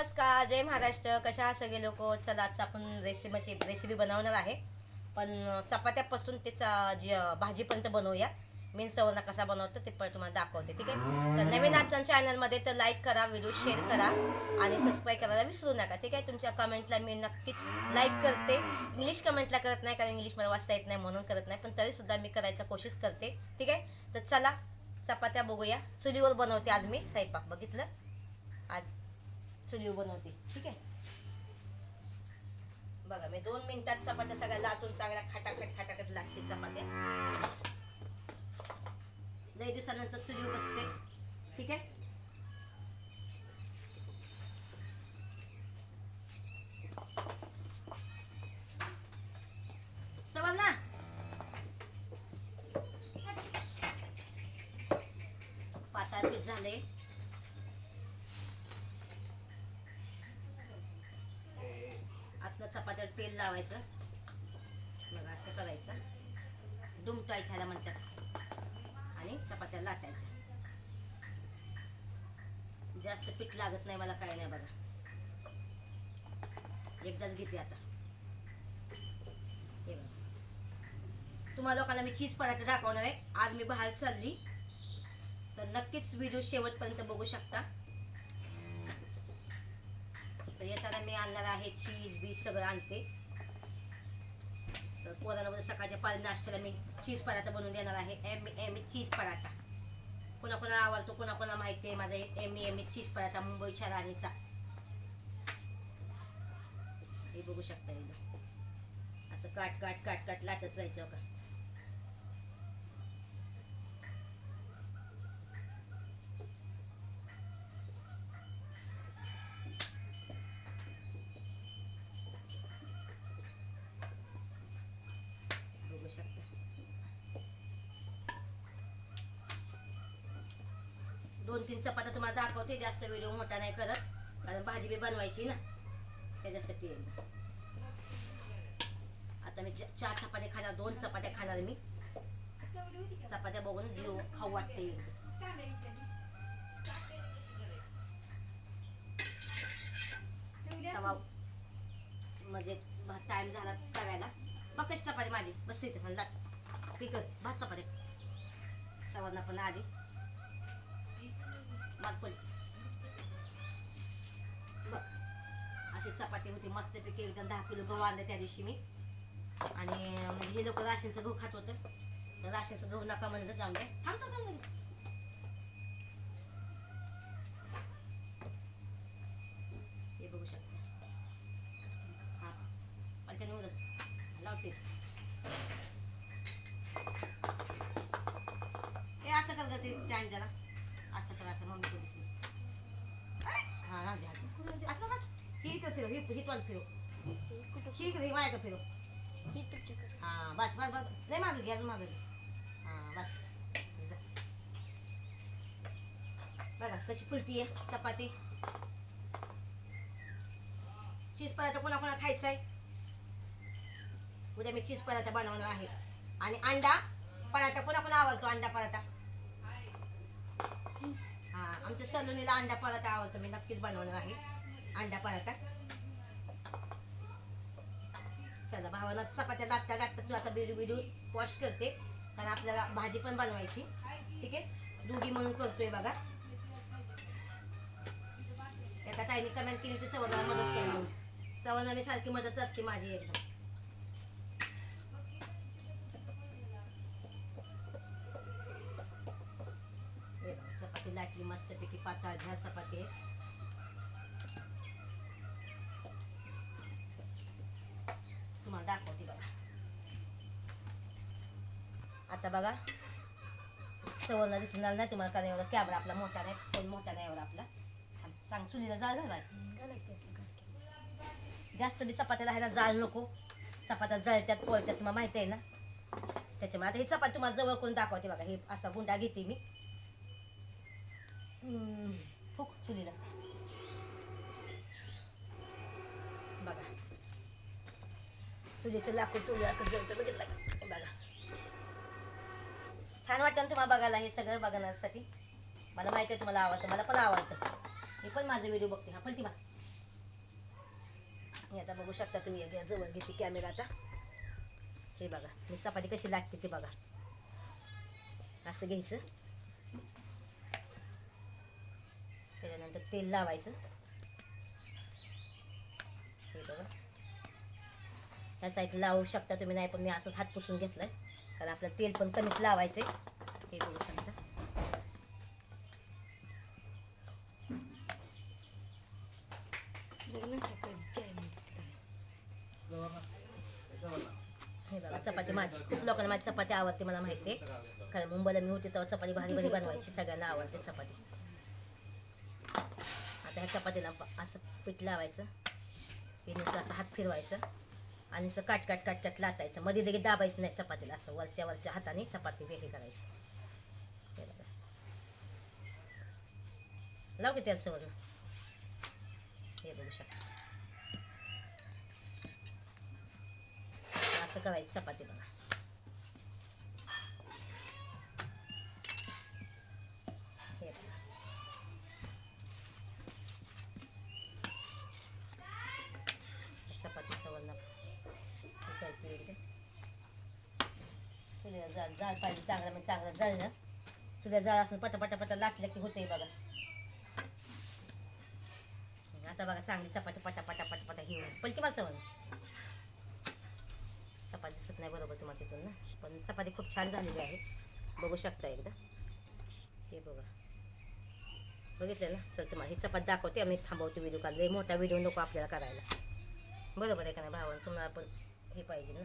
नमस्कार जय महाराष्ट्र. कशा सगळे लोक? चला आज आपण रेसिपीची रेसिपी बनवणार आहे. पण चपात्यापासून त्याचा जी भाजीपर्यंत बनवूया. मी सवर्ण कसा बनवतो ते पण तुम्हाला दाखवते ठीक आहे? तर नवीन आजच्या चॅनलमध्ये तर लाईक करा व्हिडिओ शेअर करा आणि सबस्क्राईब करायला विसरू नका ठीक आहे? तुमच्या कमेंटला मी नक्कीच लाईक करते. इंग्लिश कमेंटला करत नाही कारण इंग्लिश मला वाचता येत नाही म्हणून करत नाही पण तरीसुद्धा मी करायचा कोशिश करते ठीक आहे? तर चला चपात्या बघूया. चुलीवर बनवते आज मी स्वयंपाक बघितलं? आज चुलीव बनवते. ठीक आहे? बघा मी दोन मिनिटात चपात्या सगळ्या लाटून चांगल्या खाटाखट खाटाखट लागते चपात्या. लई दिवसानंतर चुलीव बसते ठीक आहे? सवाल ना पीठ झाले लावायचं. मग असं करायचं. दुमटायचं ह्याला म्हणतात. आणि चपात्या लाटायच्या. जास्त पीठ लागत नाही मला काय नाही बघा. एकदाच घेते आता. हे बघा. तुम्हाला लोकांना मी चीज पराठा दाखवणार आहे. आज मी बाहेर चालली. तर नक्कीच व्हिडिओ शेवटपर्यंत बघू शकता. तर येताना मी आणणार आहे चीज बीज सगळं आणते. पोराला उद्या सकाळच्या पाच नाश्त्याला मी चीज पराठा बनवून देणार आहे. M M A cheese paratha. कोणाकोणा आवडतो कोणाकोणा माहिती आहे माझा M M A cheese paratha मुंबईच्या राणीचा हे बघू शकता एकदा. असं काट काट काट काट लाटत जायचं का? दोन तीन चपात्या तुम्हाला दाखवते जास्त व्हिडिओ मोठा नाही करत. कारण भाजी बी बनवायची ना. त्याच्यासाठी. आता मी च- चार चपात्या खाणार दोन चपात्या खाणार मी. चपात्या बघून जीव खाऊ वाटते. तवा म्हणजे टाइम झाला करायला बघ कशी चपाती माझी? बस इथे लाट ती कर. भात चपाती. सवांना पण आधी. मग पण बघ अशी चपाती होती मस्तपैकी एकदम दहा किलो गहू आणलं त्या दिवशी मी. आणि हे लोक राशनचं गहू खात होतं. तर राशनचं गहू नका म्हणलं जाऊन थांबतो थांब. इकडं फिरव ही ही तोंड फिरव ही इकडे ही माझ्याकडे फिरव हा बस बस बस. नाही मागं घ्या मागं हा बस. बघा कशी फुलती आहे चपाती. चीज पराठा कोणा कोणा खायचा आहे उद्या मी चीज पराठा बनवणार आहे. आणि अंडा पराठा कोणा कोणा आवडतो अंडा पराठा? हा आमच्या सलोनीला अंडा पराठा आवडतो मी नक्कीच बनवणार आहे अंडा पराठा. चला भावाला चपात्या दाटता लाटता तू आता बिडू बिडू वॉश करते. कारण आपल्याला भाजी पण बनवायची. ठीक आहे? दुधी म्हणून करतोय बघा. एका ताईने कमेंट केली होती सवनाला मदत केली म्हणून. सवना मी सारखी मदत असते माझी एकदम चपाती लाटली मस्तपैकी पातळ झाड चपाती आहे. तुम्हाला दाखवते बघा. आता बघा. सवर्ण झालं नाही तुम्हाला कारण एवढा कॅमेरा आपला मोठा नाही फोन मोठा नाही एवढा आपला. सांग चुलीला जाळ घालाय जास्त बी चपात्याला आहे ना जाळ नको. चपात्या जळत्यात पोळत्यात तुम्हाला माहिती आहे ना? त्याच्यामुळे आता ही चपाती तुम्हाला जवळ करून दाखवते बघा. हे असा गुंडा घेते मी. फुक चुलीला. चुलीचं लाकूड चुलीला जळतं. बघितलं का? हे बघा. छान वाटतं ना तुम्हाला बघायला हे सगळं बघण्यासाठी. मला माहिती आहे तुम्हाला आवडतं. मला पण आवडतं. मी पण माझे व्हिडिओ बघते. हा पण ती बा आता बघू शकता तुम्ही. या जवळ घेते कॅमेरा आता. हे बघा. मी चपाती कशी लागते ते बघा. असं घ्यायचं. त्याच्यानंतर तेल लावायचं. हे बघा. ह्या साईड लावू शकता तुम्ही नाही पण मी असंच हात पुसून घेतलाय. कारण आपलं तेल पण कमीच लावायचंय. हे बघू शकता. हे बघा चपाती माझी. खूप लोकांना माझी चपाती आवडते मला माहिती आहे कारण मुंबईला मी होते तेव्हा चपाती भारी भारी बनवायची सगळ्यांना आवडते चपाती. आता ह्या चपातीला असं पीठ लावायचं. हे नुसतं असं हात फिरवायचं. आणि असं काट काट काट काट लाटायचं. मध्ये लगेच दाबायचं नाही चपातीला असं वरच्या वरच्या हाताने चपाती वेगळी करायची. हे लाव की त्याला सवर्ण हे बघू शकता. असं करायचं चपाती बघा. तुझ्या जाळ असं पटा पटा पटा लाटलं की होते बघा. आता बघा चांगली चपाती पटा पटा पटा पटा हे पण पलटी मला चपाती दिसत नाही बरोबर तुम्हाला तिथून ना. पण चपाती खूप छान झालेली आहे. बघू शकता एकदा. हे बघा. बघितलं ना? चल तुम्हाला ही चपाती दाखवते. आम्ही थांबवते व्हिडिओ काढले मोठा व्हिडिओ नको आपल्याला करायला. बरोबर आहे का नाही भावानं? तुम्हाला पण हे पाहिजे ना.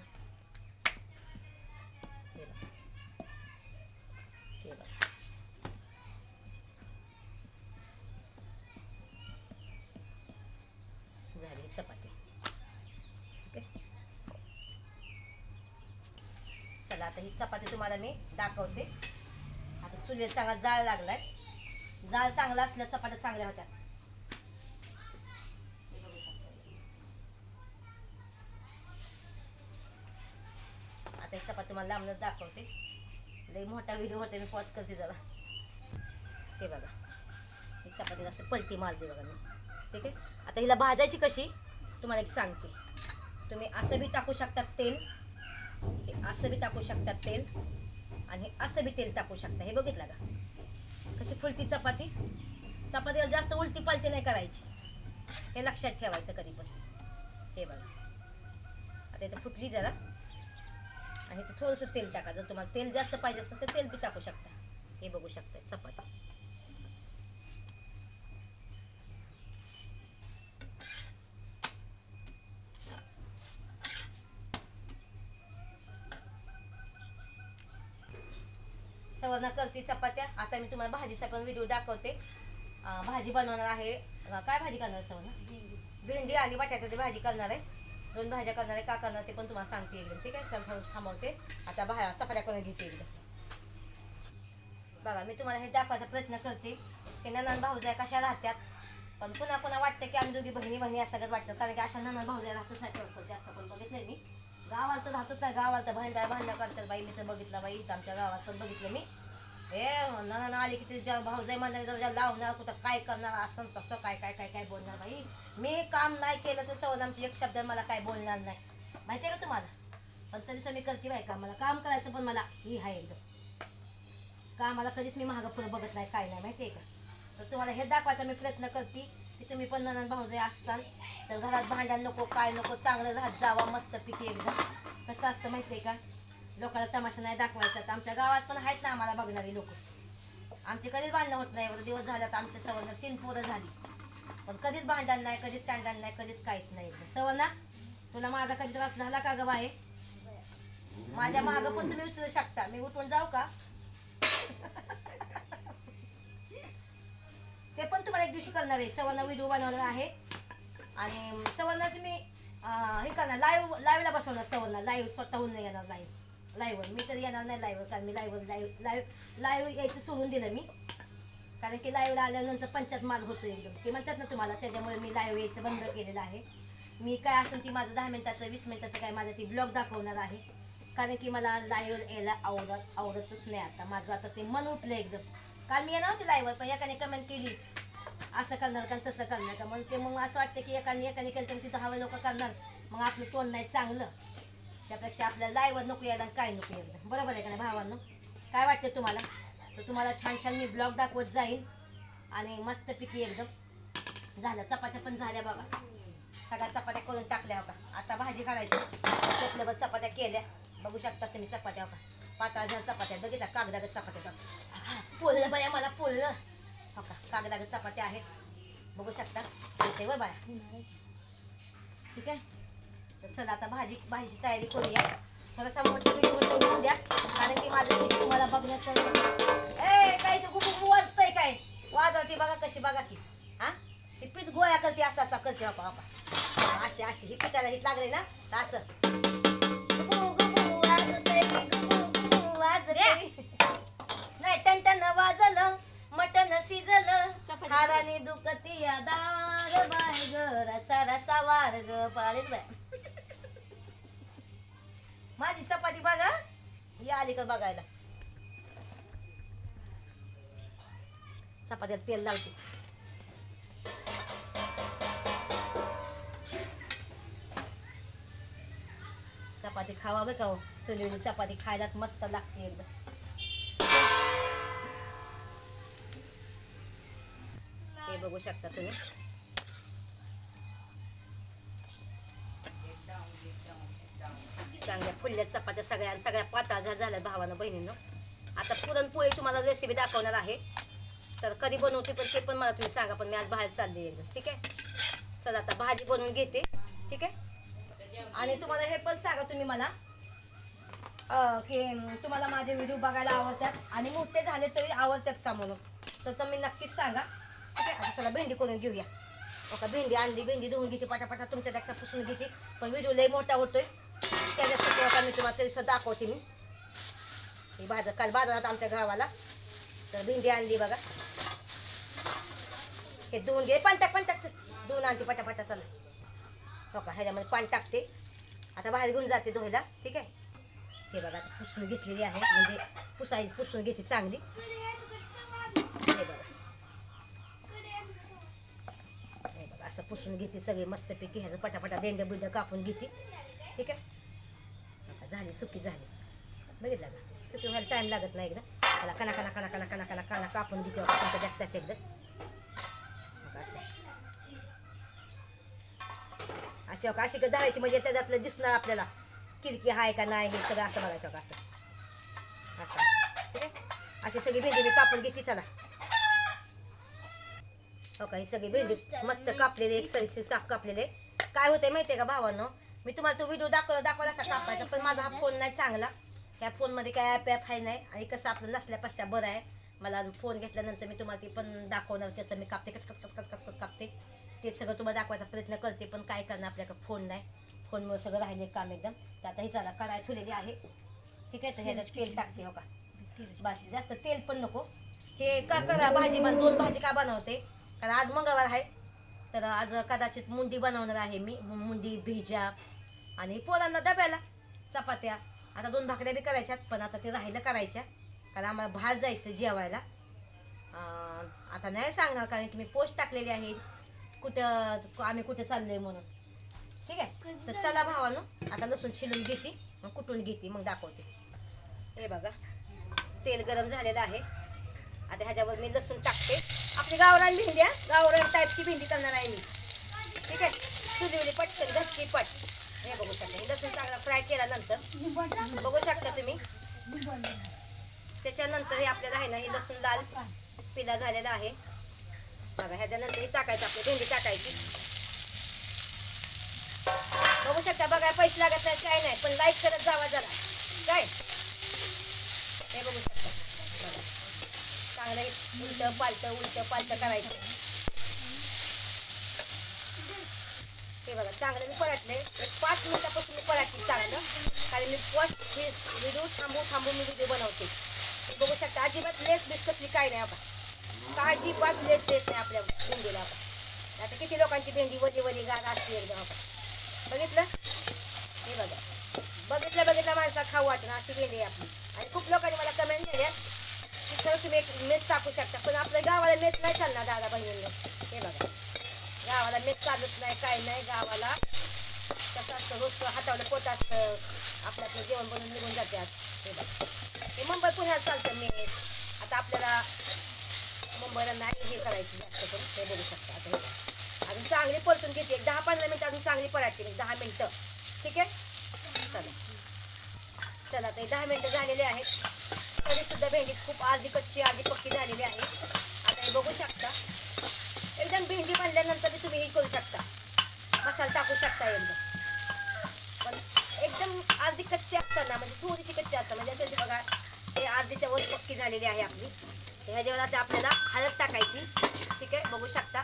चपाती तुम्हाला मी दाखवते. आता चुलीला चांगला जाळ लागलाय. जाळ चांगला असल्या चपात्या चांगल्या होत्या. आता ही चपाती तुम्हाला लांबणच दाखवते. लई मोठा व्हिडिओ होते मी पॉज करते जरा. ते बघा. ही चपाती असं पलटी मारते बघा मी. ठीक आहे? आता हिला भाजायची कशी? तुम्हाला एक सांगते. तुम्ही असं बी टाकू शकतात तेल. असं बी टाकू शकतात तेल आणि असं बी तेल टाकू शकता. हे बघितलं का? कशी फुलती चपाती? चपातीला जास्त उलटी पालटी नाही करायची. हे लक्षात ठेवायचं कधी पण. हे बघा. आता इथं फुटली जरा. आणि इथं थोडंसं तेल टाका. जर तुम्हाला तेल जास्त पाहिजे असेल तर तेल बी टाकू शकता. हे बघू शकता चपाती. सवर्ण करते चपात्या. आता मी तुम्हाला भाजीचा पण व्हिडिओ दाखवते. भाजी बनवणार आहे. काय भाजी करणार आहे सवर्ण भेंडी. आणि बटाट्याची भाजी करणार आहे. दोन भाज्या करणार आहे. का करणार ते पण तुम्हाला सांगते एकदम ठीक आहे? चल थांब- थांबवते. आता भा चपात्या करून घेते एकदम. बघा मी तुम्हाला हे दाखवायचा प्रयत्न करते. की ननन भाऊजाय कशा राहत्यात? पण पुन्हा पुन्हा वाटतं की आम्ही दोघी बहिणी बहिणी सगळ्यात वाटतं. कारण की अशा ननन भाऊजाय राहतच नाही जास्त पण बघितलंय मी. गावाला तर राहतच नाही गावाला तर भांडा भांडणं करतात बाई. मी तर बघितलं बाई इथं आमच्या गावात पण बघितलं मी. हे ननन आली की तिच्या भाऊजाई म्हणणार जाऊ लावणार कुठं काय करणार असं तसं काय काय काय काय बोलणार बाई. मी काम नाही केलं तर सवल आमची एक शब्द मला काय बोलणार नाही. माहिती आहे का तुम्हाला? पण तरी मी करते बाई का? मला काम करायचं पण मला ही आहे एकदम. का मला कधीच मी महाग पुढं बघत नाही काय नाही माहिती आहे का? तर तुम्हाला हे दाखवायचा मी प्रयत्न करते. की तुम्ही पण ननन भाऊजाई असताल तर घरात भांडण नको काय नको चांगलं राहत जावा मस्त पिके एकदम कसं असतं माहिती आहे का? लोकांना तमाशा नाही दाखवायचा तर आमच्या गावात पण आहेत ना आम्हाला बघणारी लोक. आमचे कधीच भांडणं होत नाही एवढं दिवस झाले तर आमच्या सवर्ण तीन पोरं झाली. पण कधीच भांडण नाही कधीच तांडण नाही कधीच काहीच नाही. सवना तुला माझा कधी त्रास झाला का ग बाहे माझ्या मागं पण तुम्ही उचलू शकता. मी उठून जाऊ का? ते पण तुम्हाला एक दिवशी करणार आहे. सवर्ण व्हिडिओ बनवणार आहे. आणि सवर्णाची मी हे करणार लाईव्ह लाईव्हला बसवणार सवर्ण. लाईव्ह स्वतःहून नाही येणार लाईव्ह लाईव्हवर मी तर येणार नाही लाईव्हवर कारण मी लाईव्हवर लाईव्ह लाईव्ह लाईव्ह यायचं सोडून दिलं मी. कारण की लाईव्हला आल्यानंतर पंचायत माल होतो एकदम. ते म्हणतात ना तुम्हाला त्याच्यामुळे मी लाईव्ह यायचं बंद केलेलं आहे. मी काय असेल ती माझं दहा मिनिटाचं वीस मिनिटाचं काय माझं ती ब्लॉग दाखवणार आहे. कारण की मला लाईव्ह यायला आवडत आवडतच नाही आता. माझं आता ते मन उठलं एकदम. काल मी येणार होती लाईव्हवर पण एकाने कमेंट केली. असं करणार का तसं करणार का? मग ते मग असं वाटतं की एकाने एकाने केलं तर तिथं हवे लोक करणार. मग आपलं तोंड नाही चांगलं. त्यापेक्षा आपल्याला लाईव्हवर नको यायला काय नको यायला? बरोबर आहे का नाही भावांनो? काय वाटतं तुम्हाला? तर तुम्हाला छान छान मी ब्लॉग दाखवत जाईल आणि मस्तपैकी एकदम झालं चपात्या पण झाल्या बघा. सगळ्या चपात्या करून टाकल्या बघा. आता भाजी करायची टोपल्यावर चपात्या केल्या. बघू शकता तुम्ही चपात्या बघा. पातळ झाल्या चपात्या बघितला कागदागत चपात्या पोललं बाया मला पोललं हो का? कागदागत चपात्या आहेत. बघू शकता. येते व बाया. ठीक आहे? तर चला आता भाजी भाजीची तयारी करूया. मला समोर पीठ द्या. कारण की माझं पीठ तुम्हाला बघण्याचं ए काय ते गुबू वाजतंय काय? वाजवते बघा कशी बघा ती हा? ती पीठ गोळ्या करते असं असं करते हो बापा बापा हो अशी अशी. ही पिठाला हिट लागले ना? तर असं. वाजतंय. नाही टन वाजलं मटन शिजलं. हाराने दुखती या दार बाय ग रसा रसा वार ग पाळीच बाय माझी चपाती बघा ही आली का बघायला चपात्यात तेल लावते चपाती खावा बरं का हो? चुलीवली चपाती खायलाच मस्त लागते एकदम. हे बघू शकता तुम्ही. चांगल्या फुलल्या चपात्या सगळ्या सगळ्या पातळ झा- झाल्या भावानं बहिणीनं. आता पुरणपोळी तुम्हाला रेसिपी दाखवणार आहे. तर कधी बनवते पण ते पण मला तुम्ही सांगा पण मी आज बाहेर चालले ठीक आहे? चला आता भाजी बनवून घेते. ठीक आहे? आणि तुम्हाला हे पण सांगा तुम्ही मला. की तुम्हाला माझे व्हिडिओ बघायला आवडतात आणि मोठे झाले तरी आवडतात का म्हणून? तर तुम्ही नक्कीच सांगा. ठीक आहे? आता चला भेंडी करून घेऊया. हो ओका भेंडी आणली भेंडी धुवून घेते पटापटा तुमच्या देखता पुसून घेते पण व्हिडिओ लई मोठा होतोय. त्याच्यासाठी आता मी तुम्हाला तरी सुद्धा दाखवते मी. ही बाजार काल बाजारात आमच्या गावाला. तर भेंडी आणली बघा. हे धुवून घे. पण टाक पण टाक धुवून आणते पटापटा चला. हो का? ह्याच्यामध्ये पाणी टाकते. आता बाहेर घेऊन जाते धुवायला. ठीक आहे? हे बघा आता पुसून घेतलेली आहे. म्हणजे पुसाई पुसून घेते चांगली. हे बघा. हे बघा असं पुसून घेते सगळी मस्तपैकी. ह्याचं पटापटा देंड बिंड कापून घेते. ठीक आहे? झाली सुकी झाली. बघितलं का? सुकी व्हायला टाईम लागत नाही एकदा. त्याला कणा कणा कणा कणा कणा कणा कापून घेते. बघा एकदा. असं. अशी हो का? अशी धरायची म्हणजे त्याच्यातलं दिसणार आपल्याला. किरकी आहे का नाही हे सगळं असं बघायचं हो का असं? असं. ठीक आहे? अशी सगळी भेंडी मी कापून घेते चला. हो का ही सगळी भेंडी मस्त कापलेली एक सरी साफ कापलेले. काय होते माहितीये का भावानं? मी तुम्हाला तो व्हिडिओ दाखव दाखवला असा कापायचा पण माझा हा फोन नाही चांगला. त्या फोनमध्ये काय ॲप ॲप आहे नाही. आणि कसं आपलं नसल्यापेक्षा बरं आहे. मला फोन घेतल्यानंतर मी तुम्हाला ती पण दाखवणार कसं मी कापते कच कच कच कच कच कापते. ते सगळं तुम्हाला दाखवायचा प्रयत्न करते पण काय करणार आपल्याकडे फोन नाही. फोनमुळे सगळं राहिले काम एकदम. तर आता ही चला कढाई ठेवलेली आहे. ठीक आहे तर ह्याच्यात तेल टाकते हो का? बस जास्त तेल पण नको. हे का करा भाजी बन दोन भाजी का बनवते? कारण आज मंगळवार आहे. तर आज कदाचित मुंडी बनवणार आहे मी. मुंडी भेजा आणि पोरांना डब्याला चपात्या. आता दोन भाकऱ्या बी करायच्यात पण आता ते राहिलं करायच्या. कारण आम्हाला बाहेर जायचं जेवायला. आता नाही सांगणार कारण की मी पोस्ट टाकलेली आहे. कुठं आम्ही कुठे चाललोय म्हणून. ठीक आहे? तर चला भावानो आता लसूण छिलून घेते मग कुटून घेते मग दाखवते. हे बघा तेल गरम झालेलं आहे. आता ह्याच्यावर मी लसूण टाकते. आपली गावरान भेंडी आहे गावरान टाईपची भेंडी करणार आहे मी. ठीक आहे? चुलीवली पटकन घटकी पट. हे बघू शकता. हे लसूण चांगला फ्राय केल्यानंतर बघू शकता तुम्ही. त्याच्यानंतर हे आपल्याला आहे ना हे लसूण लाल पिला झालेला आहे. बघा ह्याच्यानंतर टाकायचं आपली भेंडी टाकायची. बघू शकता बघा पैसे लागत नाही काय नाही पण लाईक करत जावा जरा. काय? हे बघू शकता. चांगलं उलट उलटं पालटं उलटं पालटं करायचं. हे बघा चांगलं मी पराटले एक पाच मिनिटापासून मी पराटली चांगलं. कारण मी फर्स्ट व्हिडिओ थांबू थांबू मी व्हिडिओ बनवते. बघू शकता अजिबात लेस बिस्कटली काय नाही आपण काळजी अजिबात लेस लेस नाही आपल्या भेंडीला आपण. आता किती लोकांची भेंडी वली वली गार असते एकदम आपण. बघितलं? हे बघा. बघितलं बघितलं माणसा खाऊ वाटणं अशी भेंडी आहे आपली. आणि खूप लोकांनी मला कमेंट केल्या की खरं तुम्ही एक मेस टाकू शकता पण आपल्या गावाला मेस नाही चालणार दादा बहिणींना. हे बघा. गावाला मेस चालत नाही काय नाही. गावाला कसं असतं रोज हातावलं पोट असतं. आपल्याकडे जेवण बनवून निघून जाते हे बघा. हे मुंबई पुण्यात चालतं मेस. आता आपल्याला मुंबईला नाही हे करायचं जास्त करून हे बघू शकता आता अजून चांगली परतून घेते. एक दहा पंधरा मिनिटं अजून चांगली पराठे मी दहा मिनिटं. ठीक आहे? चला. चला ते दहा मिनिटं झालेले आहेत. तरीसुद्धा भेंडी खूप आधी कच्ची आधी पक्की झालेली आहे. आता हे बघू शकता. एकदम भेंडी बांधल्यानंतर तुम्ही हे करू शकता. मसाला टाकू शकता एकदम. पण एकदम अर्धी कच्ची असताना म्हणजे थोडीशी कच्ची असताना म्हणजे असं बघा ते अर्धीच्या वर पक्की झालेली आहे आपली. ह्या जेवणात आपल्याला हळद टाकायची. ठीक आहे? बघू शकता.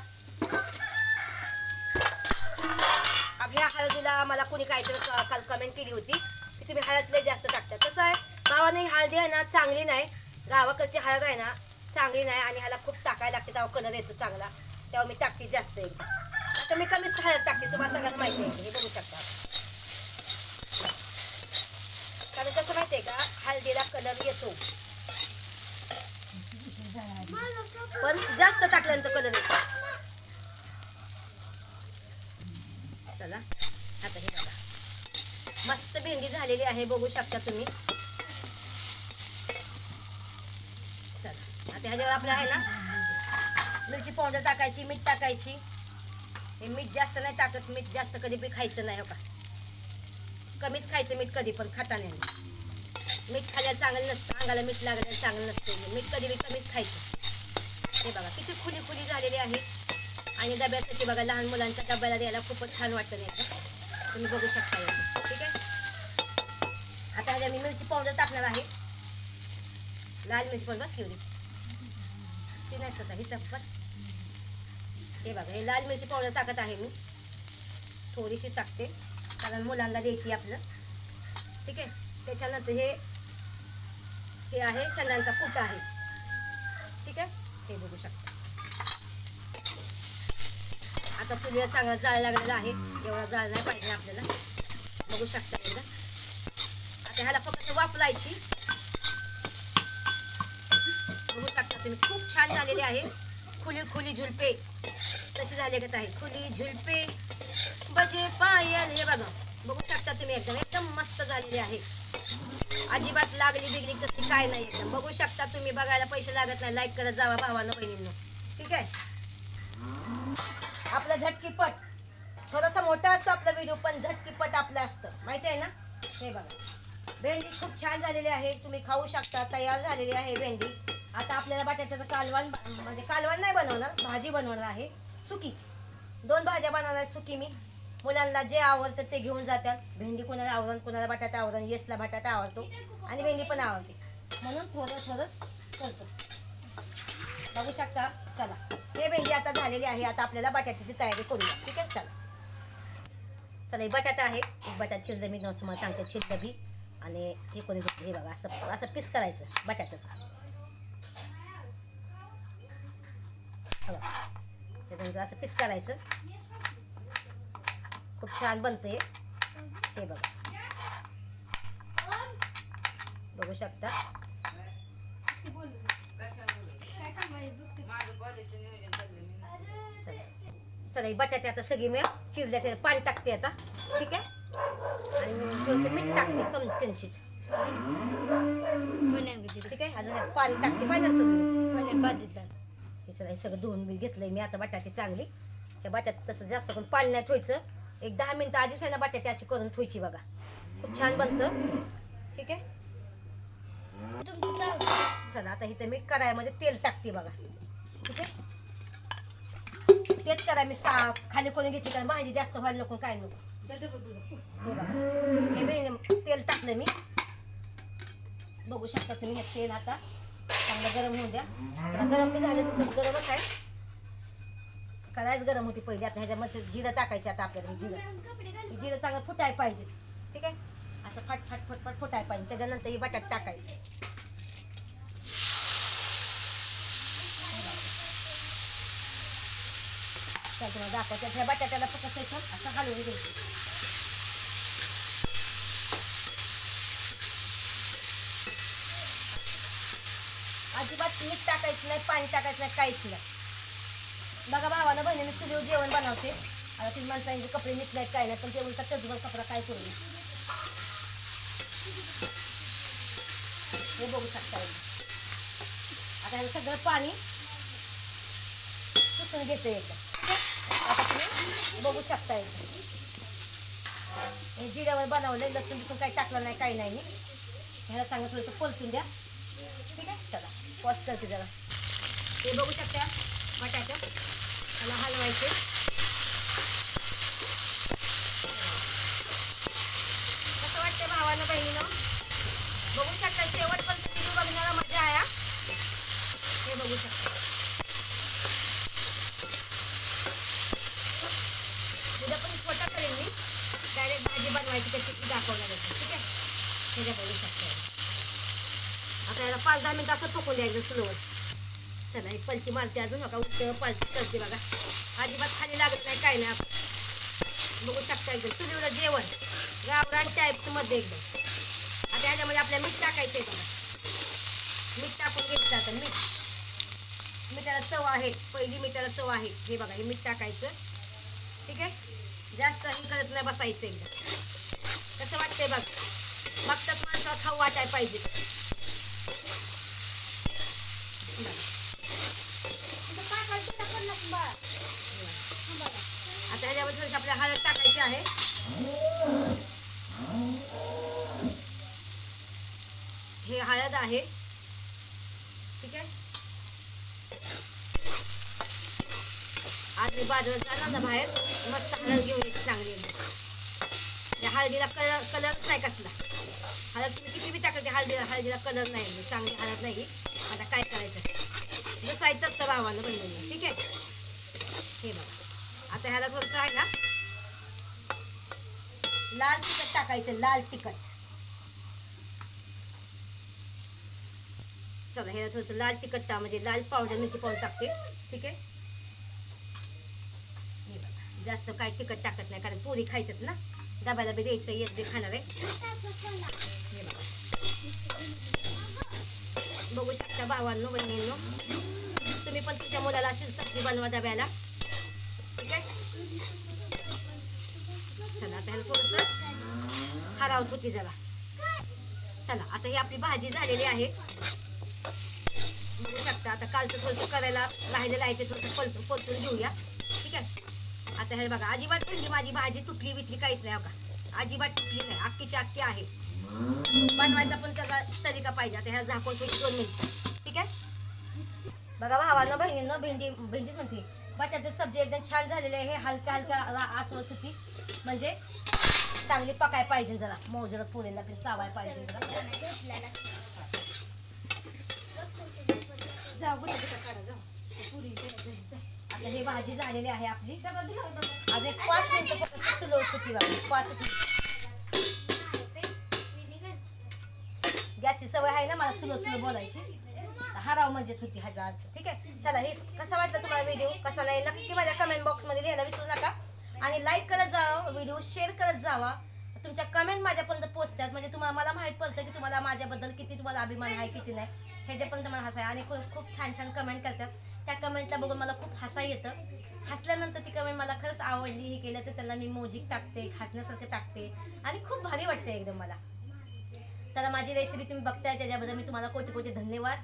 ह्या हळदीला मला कोणी काहीतरी काल कमेंट केली होती की तुम्ही हळद लय जास्त टाकता. कसं आहे गावाने हळदी आहे ना चांगली नाही. गावाकडची हळद आहे ना चांगली नाही आणि ह्याला खूप टाकायला लागते तेव्हा कलर येतो चांगला. तेव्हा मी टाकते जास्त एकदम आता मी कमीच हळद टाकते तुम्हाला सगळ्यांना माहिती आहे. हे बघू शकता. कारण कसं माहिती आहे का हळदीला कलर येतो. पण जास्त टाकल्यानंतर कलर येतो चला आता हे बघा. मस्त भेंडी झालेली आहे बघू शकता तुम्ही. चला आता ह्याच्यावर आपलं आहे ना मिरची पावडर टाकायची मीठ टाकायची. हे मीठ जास्त नाही टाकत मीठ जास्त कधी बी खायचं नाही हो का? कमीच खायचं मीठ कधी पण खाता नाही मीठ खायला चांगलं नसतं. अंगाला मीठ लागलं चांगलं नसतं. मीठ कधी बी कमीच खायचं. हे बघा किती खुली खुली झालेली आहे. आणि डब्यासाठी बघा लहान मुलांच्या डब्याला द्यायला खूपच छान वाटतं नाही का? तुम्ही बघू शकता ठीक आहे? आता ह्याच्या मी मिरची पावडर टाकणार आहे. लाल मिरची पावडर बस घेऊन ती नाही स्वतः ही बस. हे बघा हे लाल मिरची पावडर टाकत आहे मी. थोडीशी टाकते. कारण मुलांना द्यायची आपलं. ठीक आहे? त्याच्यानंतर हे हे आहे शेंगांचा कूट आहे. ठीक आहे? हे बघू शकता. आता चुलीला चांगला जाळ लागलेला आहे. एवढा जाळ नाही पाहिजे आपल्याला. बघू शकता एकदा. आता ह्याला फक्त वापरायची बघू शकता तुम्ही खूप छान झालेले आहे. खुली खुली झुलपे. तशी झाले आहे खुली झुलपे. बजे पायल. हे बघा. बघू शकता तुम्ही एकदम एकदम मस्त झालेली आहे. अजिबात लागली बिगली तशी काय नाही एकदम बघू शकता तुम्ही बघायला पैसे लागत नाही. लाईक करत जावा भावानं बहिणींना. ठीक आहे? आपला झटकीपट. थोडासा मोठा असतो आपला व्हिडिओ पण झटकीपट आपलं असतं. माहिती आहे ना? हे बघा. भेंडी खूप छान झालेली आहे. तुम्ही खाऊ शकता. तयार झालेली आहे भेंडी. आता आपल्याला बटाट्याचं कालवण म्हणजे कालवण नाही बनवणार भाजी बनवणार आहे. सुकी. दोन भाज्या बनवणार आहे सुकी मी. मुलांना जे आवडतं ते घेऊन जातात. भेंडी कोणाला आवरण कोणाला बटाटा आवरण येसला बटाटा आवडतो आणि भेंडी पण आवडते. म्हणून थोडं थोडंच करतो. बघू शकता? चला. हे भेंडी आता झालेली आहे. आता आपल्याला बटाट्याची तयारी करूया. ठीक आहे? चला. चला हे बटाटा आहे. एक बटाटा चिरलं मी. तुम्हाला सांगते. चिरलं बी. आणि हे कोणी हे बघा असं असं पीस करायचं बटाट्याचं. असं पीस करायचं. खूप छान बनते हे बघा. बघू शकता. चला चला ही बटाटे आता सगळी मी चिरल्या पाणी टाकते आता. ठीक आहे? आणि थोडंसं मीठ टाकते कम किंचित. ठीक आहे? अजून पाणी टाकते पाण्यात सगळं हे चला हे सगळं धुवून मी घेतलंय मी आता बटाटे चांगली. त्या बटाट तसं जास्त करून पाणी नाही ठेवायचं. एक दहा मिनटं आधीच आहे ना बटाटे अशी करून ठेवायची बघा. खूप छान बनतं. ठीक आहे? चला आता इथं मी कढाईमध्ये तेल टाकते बघा. ठीक आहे? तेच करा मी सा खाली कोणी घेतली कारण भांडी जास्त व्हायला नको काय नको. हे बघा. हे मी तेल टाकलं मी. बघू शकता तुम्ही हे तेल आता चांगलं गरम होऊ द्या. गरम बी झालं तसं गरमच आहे. करायच गरम होती पहिले. आता ह्याच्यामध्ये जिरं टाकायचे आता आपल्याला जिरं. जिरं चांगलं फुटाय पाहिजे. ठीक आहे? असं फट फट फट फट फुटाय पाहिजे. त्याच्यानंतर ही बटाट टाकायचे. चल तुम्हाला दाखवते ह्या बटाट्याला फक्त असं असं हलवून घ्यायचं. अजिबात मीठ टाकायचं नाही पाणी टाकायचं नाही काहीच नाही. बघा भावानं बहिणीने चुलीवर जेवण बनवते. आता ती माणसांचे कपडे नीट नाहीत काय नाही पण ते उलटा कपडा काय करू हे बघू शकता आता ह्याला सगळं पाणी पुसून घेतो एकदा आता तुम्ही बघू शकता हे जिऱ्यावर बनवले लसूण बिसून काही टाकलं नाही काही नाही. मी ह्याला चांगलं थोडंसं परतून द्या. ठीक आहे? चला पॉज करते जरा. हे बघू शकता बटाट्या त्याला हलवायचे. कसं वाटतं भावानं बहिणीनं? बघू शकता शेवटपर्यंत व्हिडिओ बघण्याला मजा आया. हे बघू शकता. उद्या पण स्वतः करेन मी. डायरेक्ट भाजी बनवायची कशी दाखवणार आहे. ठीक आहे? त्याच्या बघू शकता. आता याला पाच दहा मिनिटं असं पकवून द्यायचं स्लोवर चला एक पलटी मारते अजून नका उठते पलटी करते बघा. अजिबात खाली लागत नाही काय नाही बघू शकता एकदम चुलीवर जेवण. गावरान टाईपचं मध्ये एकदम. आता याच्यामध्ये आपल्याला मीठ टाकायचं आहे बघा. मीठ टाकून घ्यायचं आता मीठ. मिठाला चव आहे. पहिली मिठाला चव आहे. हे बघा हे मीठ टाकायचं. ठीक आहे? जास्त हे करत नाही बसायचं एकदम. कसं वाटतंय बघ? बघतात माणसाला खाऊ वाटायला पाहिजे. बघा. आता ह्याच्यामध्ये आपल्याला हळद टाकायची आहे. हे हळद आहे. ठीक आहे? आज मी बाजारात जाणार ना बाहेर. मस्त हळद घेऊन येते चांगली. या हळदीला कलर कलरच नाही कसला. हळद तुम्ही किती बी टाकायची हळदीला हळदीला कलर नाही. चांगली हळद नाही. आता काय करायचं? जसं आहे तसं भावानं बनवलं ठीक आहे? हे बघा. आता ह्याला थोडंसं आहे ना लाल तिखट टाकायचं लाल तिखट. चला ह्याला थोडंसं लाल तिखट टा म्हणजे लाल पावडर मिरची पावडर टाकते. ठीक आहे? हे बघा. जास्त काय तिखट टाकत नाही कारण पोरी खायच्यात ना. डब्याला बी द्यायचं येत बी खाणार. आहे हे बघा. बघू शकता भावांनो बहिणींनो. तुम्ही पण तुझ्या मुलाला अशी सब्जी बनवा डब्याला. चला आता ह्याला थोडंसं हरावत होती जरा चला आता ही आपली भाजी झालेली आहे. बघू शकता आता कालचं थोडंसं करायला राहिलेलं आहे ते थोडंसं पलटून परतून घेऊया. ठीक आहे? आता हे बघा अजिबात म्हणजे माझी भाजी तुटली बिटली काहीच नाही बघा का? अजिबात तुटली नाही अक्कीची अख्खी आहे. बनवायचा पण त्याचा तरीका पाहिजे. आता ह्याला झाकून थोडी दोन मिनिट. ठीक आहे? बघा भावानं बहिणीनं भेंडी भेंडीच म्हणते. बटाट्याची सब्जी एकदम छान झालेली आहे हलक्या हलक्या आसवत होती म्हणजे चांगली पकाय पाहिजे जरा मोजरत पुरेला पण चावाय पाहिजे जरा. आता ही भाजी झालेली आहे आपली आज एक पाच मिनिटं फक्त सुलो होती बघा पाच मिनिट गॅसची सवय आहे ना मला सुलो सुलो बोलायची हराव म्हणजे होती ह्याचा अर्थ ठीक आहे? चला हे कसा वाटला तुम्हाला व्हिडिओ कसा नाही? नक्की माझ्या कमेंट बॉक्समध्ये लिहायला विसरू नका. आणि लाईक करत जावा व्हिडिओ शेअर करत जावा. तुमच्या कमेंट माझ्यापर्यंत पोचतात म्हणजे तुम्हाला मला माहीत पडतं की तुम्हाला माझ्याबद्दल किती तुम्हाला अभिमान आहे किती नाही. ह्याच्यापर्यंत मला हसाय. आणि खूप खूप छान छान कमेंट करतात. त्या कमेंटला बघून मला खूप हसा येतं. हसल्यानंतर ती कमेंट मला खरंच आवडली. हे केलं तर त्याला मी मोजिक टाकते हसण्यासारखं टाकते. आणि खूप भारी वाटते एकदम मला. तर माझी रेसिपी तुम्ही बघताय त्याच्याबद्दल मी तुम्हाला कोटी कोटी धन्यवाद.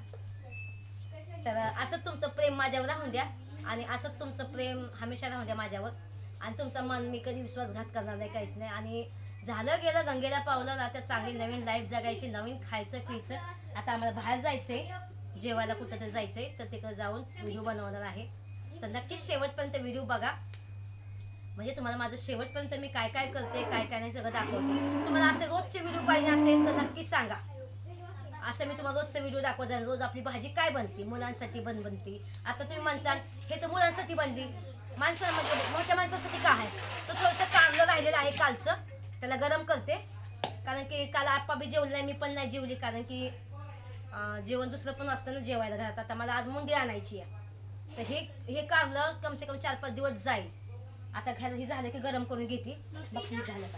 तर असंच तुमचं प्रेम माझ्यावर राहून द्या आणि असंच तुमचं प्रेम हमेशा राहून द्या माझ्यावर. आणि तुमचं मन मी कधी विश्वासघात करणार नाही काहीच नाही. आणि झालं गेलं गंगेला पावलं आता चांगली नवीन लाईफ जगायची नवीन खायचं पियचं. आता आम्हाला बाहेर जायचंय जेवायला कुठं तरी जायचंय तर तिकडे जाऊन व्हिडिओ बनवणार आहे. तर नक्कीच शेवटपर्यंत व्हिडिओ बघा. म्हणजे तुम्हाला माझं शेवटपर्यंत मी काय काय करते काय काय नाही सगळं दाखवते. तुम्हाला असे रोजचे व्हिडिओ पाहिजे असेल तर नक्कीच सांगा. असं मी तुम्हाला रोजचा व्हिडिओ दाखवत जाईल रोज आपली भाजी काय बनते? मुलांसाठी बन बनते. आता तुम्ही म्हणसाल हे तर मुलांसाठी बनली. माणसा म्हणजे मोठ्या माणसासाठी काय आहे? तो थोडंसं कांदलं राहिलेलं आहे कालचं. त्याला गरम करते. कारण की काल आप्पा बी जेवलं नाही मी पण नाही जेवली. कारण की जेवण दुसरं पण असतं ना जेवायला घरात. आता मला आज मुंडी आणायची आहे. तर हे हे कारलं कमसे कम चार पाच दिवस जाईल. आता घ्यायला हे झालं की गरम करून घेते. बघ झालं का?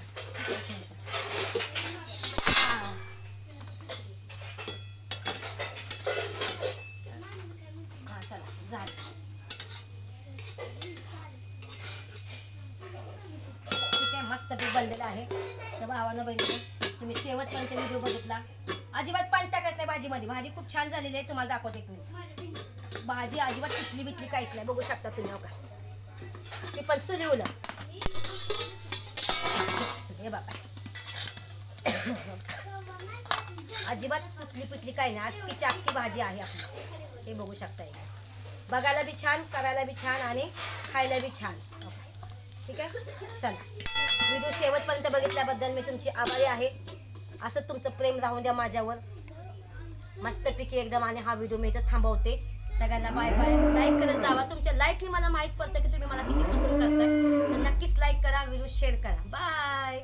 झालं. ठीक आहे मस्त पीक बनलेलं आहे. तर भावानं बघितलं. तुम्ही शेवटपर्यंत व्हिडिओ बघितला. अजिबात पाणी टाकायचं नाही भाजीमध्ये. भाजी खूप छान झालेली आहे तुम्हाला दाखवते मी. भाजी अजिबात पिटली बिटली काहीच नाही. बघू शकता तुम्ही हो का? ते पण चुलिवलं हे बाबा अजिबात पिटली पिटली काही नाही. अख्खी चाक्की भाजी आहे आपली. हे बघू शकता एक बघायला बी छान करायला बी छान आणि खायला बी छान. ठीक आहे? चला. व्हिडिओ शेवटपर्यंत बघितल्याबद्दल मी तुमची आभारी आहे. असं तुमचं प्रेम राहून द्या माझ्यावर. मस्तपैकी एकदम आणि हा व्हिडिओ मी इथं थांबवते. सगळ्यांना बाय बाय लाईक करत जावा. तुमच्या लाईकने मला माहीत पडतं की तुम्ही मला किती पसंत करतात तर नक्कीच लाईक करा व्हिडिओ शेअर करा. बाय